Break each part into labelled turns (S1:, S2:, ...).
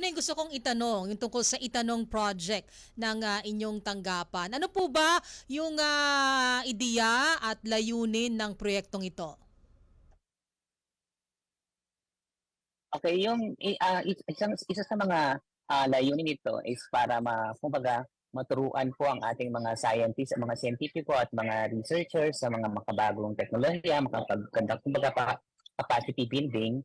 S1: ito na yung gusto kong itanong, yung tungkol sa itanong project ng ah, inyong tanggapan. Ano po ba yung ah, ideya at layunin ng proyektong ito?
S2: Okay, yung is- isang isa sa mga ah, layunin nito is para ma kumbaga maturuan po ang ating mga scientists, mga scientifico at mga researchers sa mga makabagong teknolohiya, makapag-conduct kumbaga pa, capacity building.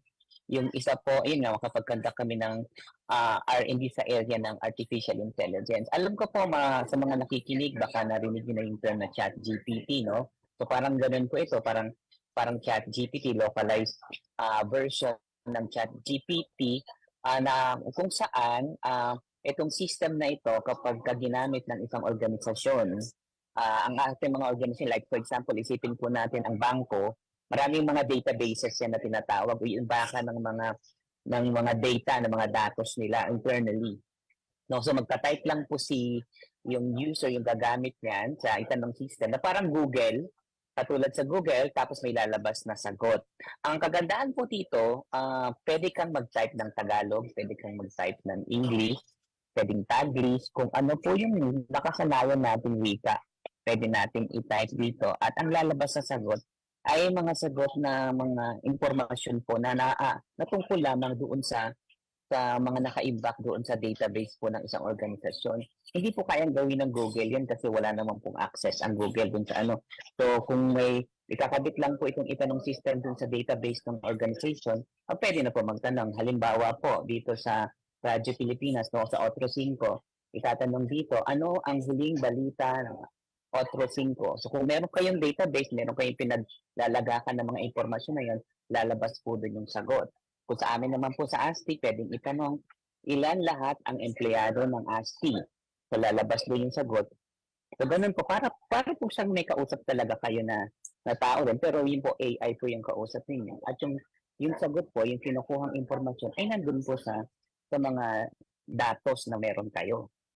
S2: Yung isa po, yun nga, makapag-conduct kami ng ah, R&D sa area ng artificial intelligence. Alam ko po mga, sa mga nakikinig, baka narinig niyo na yung term na chat GPT, no? So parang ganun po ito, parang parang chat GPT, localized ah, version ng chat GPT ah, na kung saan ah, itong system na ito kapag ka ginamit ng isang organisasyon, ah, ang ating mga organisasyon, like for example, isipin po natin ang bangko, maraming mga databases yan na tinatawag o yung baka ng mga ng mga data, ng mga datos nila internally. No, so magta-type lang po si yung user, yung gagamit niyan sa itanong system na parang Google, katulad sa Google, tapos may lalabas na sagot. Ang kagandaan po dito, ah pwede kang mag-type ng Tagalog, pwede kang mag-type ng English, pwedeng Taglish, kung ano po yung nakasanayan nating wika, pwede nating i-type dito. At ang lalabas sa sagot ay mga sagot na mga impormasyon po na, na ah, natungkol lamang doon sa sa mga naka-imbak doon sa database po ng isang organisasyon. Hindi po kayang gawin ng Google yan kasi wala naman pong access ang Google dun sa ano. So kung may ikakabit lang po itong itanong system dun sa database ng organization, ah, pwede na po magtanong. Halimbawa po dito sa Radyo Pilipinas, no, sa Otro 5, itatanong dito, ano ang huling balita Otro 5? So kung meron kayong database, meron kayong pinaglalagakan ng mga impormasyon na yan, lalabas po doon yung sagot. Kung sa amin naman po sa ASTI, pwedeng itanong, ilan lahat ang empleyado ng ASTI? So lalabas doon yung sagot. So ganun po, para, para po siyang may kausap talaga kayo na, na tao rin, pero yun po AI po yung kausap ninyo. At yung, yung sagot po, yung kinukuhang impormasyon, ay nandun po sa, sa mga datos na meron kayo.